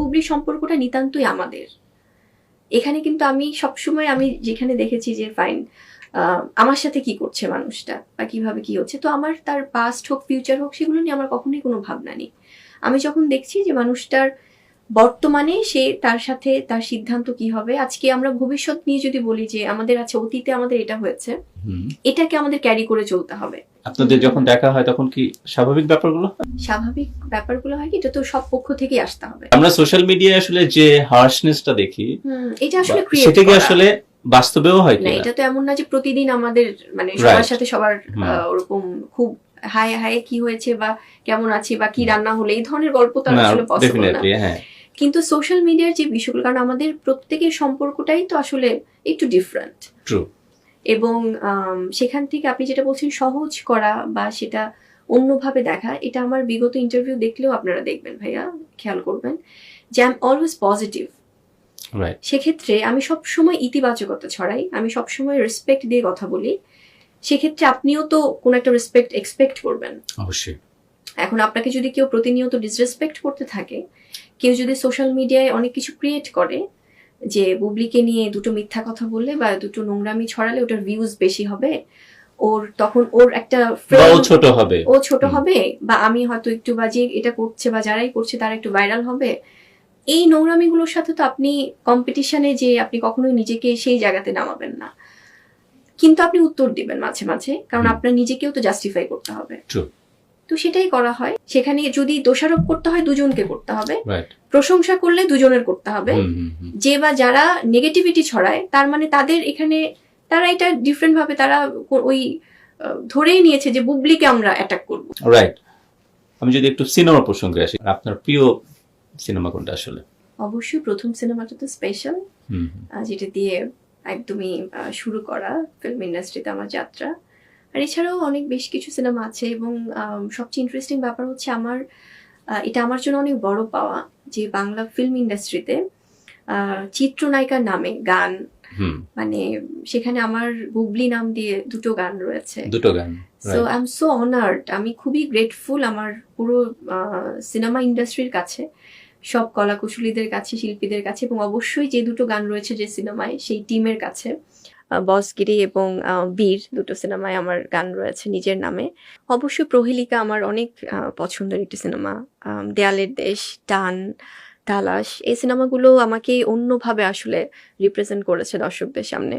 বুবলি সম্পর্কটা নিতান্তই আমাদের। এখানে কিন্তু আমি সবসময় আমি যেখানে দেখেছি যে ফাইন আমার সাথে কি করছে মানুষটা বা কীভাবে কি হচ্ছে তো আমার তার পাস্ট হোক ফিউচার হোক সেগুলো নিয়ে আমার কখনোই কোনো ভাবনা নেই। আমি যখন দেখছি যে মানুষটার বর্তমানে সে তার সাথে তার সিদ্ধান্ত কি হবে আজকে আমরা ভবিষ্যৎ নিয়ে যদি বলি যে আমাদের আছে অতীতে আমাদের এটা হয়েছে এটাকে আমাদের ক্যারি করে চলতে হবে। আপনাদের যখন দেখা হয় তখন কি স্বাভাবিক ব্যাপারগুলো স্বাভাবিক ব্যাপারগুলো হয় কি এটা তো সব পক্ষ থেকেই আসতে হবে। আমরা সোশ্যাল মিডিয়ায় আসলে যে হার্শনেসটা দেখি এটা আসলে ক্রিয়েট সেটা কি আসলে বাস্তবেও হয় না এটা তো এমন না যে প্রতিদিন আমাদের মানে সবার সাথে সবার ওরকম খুব হায় হায় কি হয়েছে বা কেমন আছে বা কি রান্না হলে এই ধরনের গল্প তো আসলে পসিবল না। হ্যাঁ। কিন্তু সোশ্যাল মিডিয়ার যে বিষয়গুলো কারণ আমাদের প্রত্যেকের সম্পর্কটাই তো আসলে একটু ডিফারেন্ট ট্রু এবং সেখান থেকে আপনি যেটা বলছেন সহজ করা বা সেটা অন্যভাবে দেখা এটা আমার বিগত ইন্টারভিউ দেখলেও আপনারা দেখবেন ভাইয়া খেয়াল করবেন যে আই এম অলওয়েজ পজিটিভ সেক্ষেত্রে আমি সব সময় ইতিবাচকতা ছড়াই আমি সব সময় রেসপেক্ট দিয়ে কথা বলি। সেক্ষেত্রে আপনিও তো কোনো একটা রেসপেক্ট এক্সপেক্ট করবেন। অবশ্যই। এখন আপনাকে যদি কেউ প্রতিনিয়ত ডিসরেসপেক্ট করতে থাকে কেউ যদি সোশ্যাল মিডিয়ায় অনেক কিছু ক্রিয়েট করে যে বুবলিকে নিয়ে দুটো মিথ্যা কথা বললে বা দুটো নোংরামি ছড়ালে ওটার ভিউজ বেশি হবে ওর তখন ওর একটা বা ও ছোট হবে। ও ছোট হবে বা আমি হয়তো একটু বাজে এটা করছে বা যারাই করছে তারা একটু ভাইরাল হবে। এই নোংরামিগুলোর সাথে তো আপনি কম্পিটিশনে যে আপনি কখনোই নিজেকে সেই জায়গাতে নামাবেন না। কিন্তু আপনি উত্তর দিবেন মাঝে মাঝে কারণ আপনার নিজেকেও তো জাস্টিফাই করতে হবে. তো সেটাই করা হয়। সেখানে যদি দোষারোপ করতে হয় দুজনকে করতে হবে। প্রশংসা করলে দুজনের করতে হবে। যে বা যারা নেগেটিভিটি ছড়ায় তার মানে তাদের এখানে তারা এটা ডিফারেন্ট ভাবে তারা ওই ধরেই নিয়েছে যে বুবলিকে আমরা অ্যাটাক করব। রাইট আমি যদি একটু সিনেমা প্রসঙ্গে আসি আপনার প্রিয় সিনেমা কোনটা আসলে? অবশ্যই প্রথম সিনেমাটা তো স্পেশাল। যেটা দিয়ে একদমই শুরু করা ফিল্ম ইন্ডাস্ট্রিতে আমার যাত্রা। আর এছাড়াও অনেক বেশ কিছু সিনেমা আছে এবং সবচেয়ে ইন্টারেস্টিং ব্যাপার হচ্ছে আমার এটা আমার জন্য অনেক বড় পাওয়া যে বাংলা ফিল্ম ইন্ডাস্ট্রিতে চিত্রনায়িকার নামে গান মানে সেখানে আমার বুবলি নাম দিয়ে দুটো গান রয়েছে। দুটো গান so. I am so honoured আমি খুবই গ্রেটফুল আমার পুরো সিনেমা ইন্ডাস্ট্রির কাছে সব কলাকুশলীদের কাছে শিল্পীদের কাছে এবং অবশ্যই যে দুটো গান রয়েছে যে সিনেমায় সেই টিমের কাছে। বসগিরি এবং বীর দুটো সিনেমায় আমার গান রয়েছে নিজের নামে। অবশ্য প্রহেলিকা আমার অনেক পছন্দের একটি সিনেমা। দেয়ালের দেশ টান তালাশ এই সিনেমাগুলো আমাকে অন্যভাবে আসলে রিপ্রেজেন্ট করেছে দর্শকদের সামনে।